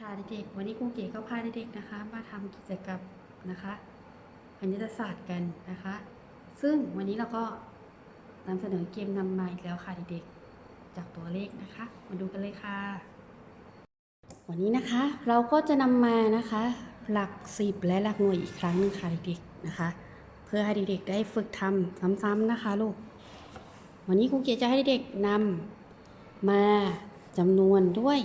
ค่ะเด็กๆ วันนี้ครูเก๋ก็พาเด็กๆนะคะ มาทำกิจกรรมนะคะคณิตศาสตร์กันนะคะ ซึ่งวันนี้เราก็นำเสนอเกมนำมาอีกแล้วค่ะเด็กๆ จากตัวเลขนะคะ มาดูกันเลยค่ะ วันนี้นะคะเราก็จะนำมานะคะ หลักสิบและหลักหน่วยอีกครั้งหนึงค่ะเด็กๆนะคะ เพื่อให้เด็กๆได้ฝึกทำซ้ำๆนะคะลูก วันนี้ครูเกียจะให้เด็กๆนำมาจำนวนด้วย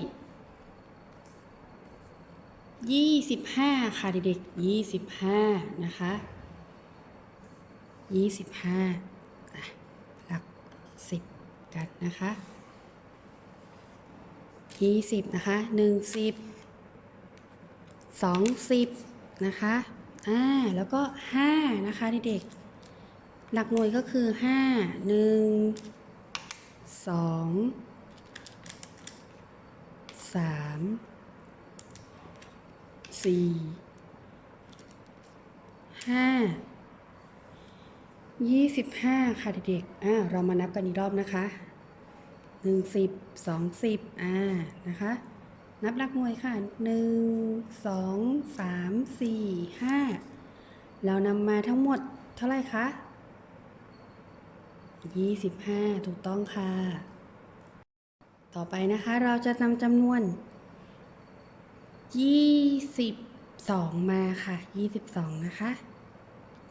ยี่สิบห้าค่ะเด็กๆยี่สิบห้านะคะยี่สิบห้าหลักสิบกันนะคะยี่สิบนะคะหนึ่งสิบสองสิบนะคะอ่าแล้วก็ห้านะคะเด็กๆหลักหน่วยก็คือห้าหนึ่งสองสาม สี่ห้ายี่สิบห้าค่ะเด็กๆอ่าเรามานับกันอีกรอบนะคะหนึ่งสิบสองสิบอ่านะคะ นับลักหน่วยค่ะหนึ่งสองสามสี่ห้าเรานำมาทั้งหมดเท่าไหร่คะยี่สิบห้าถูกต้องค่ะ ต่อไปนะคะเราจะนำจำนวน ยี่สิบสองมาค่ะยี่สิบสองนะคะ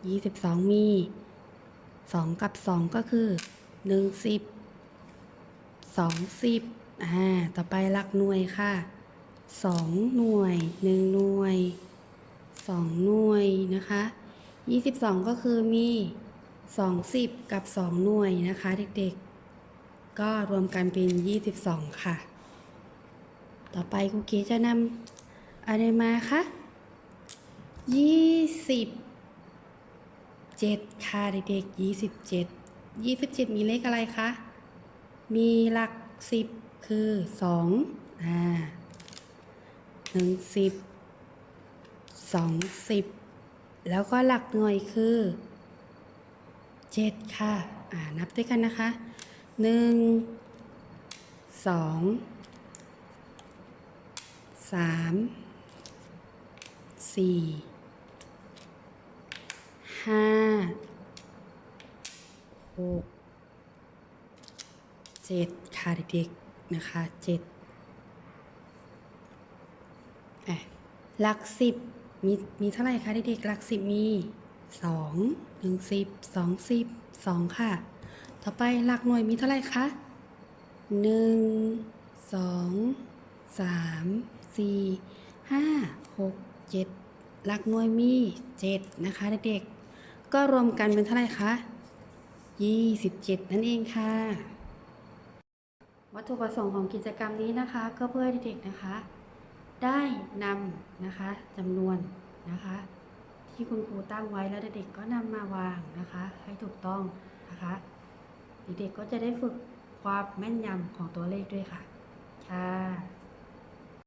ยี่สิบสองมีสองกับสองก็คือหนึ่งสิบสองสิบอ่าต่อไปหลักหน่วยค่ะสองหน่วยหนึ่งหน่วยสองหน่วยนะคะยี่สิบสองก็คือมีสองสิบกับสองหน่วยนะคะเด็กๆ ก็รวมกันเป็นยี่สิบสองค่ะ ต่อไปครูเก๋จะนำ อะไรมาคะยี่สิบเจ็ดค่ะเด็กๆยี่สิบเจ็ดยี่สิบเจ็ดมีเลขอะไรคะ มีหลักสิบคือสองอ่าหนึ่งสิบสองสิบแล้วก็หลักหน่วยคือเจ็ดค่ะ อ่า นับด้วยกันนะคะหนึ่งสองสาม สี่ห้าหกเจ็ดค่ะเด็กๆนะคะเจ็ดอะหลักสิบมีมีเท่าไหร่คะเด็กๆหลักสิบมีสองหนึ่งสิบสองสิบสองค่ะ ต่อไปหลักหน่วยมีเท่าไหร่คะหนึ่งสองสามสี่ห้าหกเจ็ด หลักหน่วยมีเจ็ดนะคะเด็กๆ ก็รวมกันเป็นเท่าไหร่คะยี่สิบเจ็ดนั่นเองค่ะ วัตถุประสงค์ของกิจกรรมนี้นะคะ ก็เพื่อเด็กๆนะคะ ได้นำนะคะจำนวนนะคะ ที่คุณครูตั้งไว้แล้วเด็กๆก็นำมาวางนะคะ ให้ถูกต้องนะคะ เด็กๆก็จะได้ฝึกความแม่นยำของตัวเลขด้วยค่ะ ค่ะ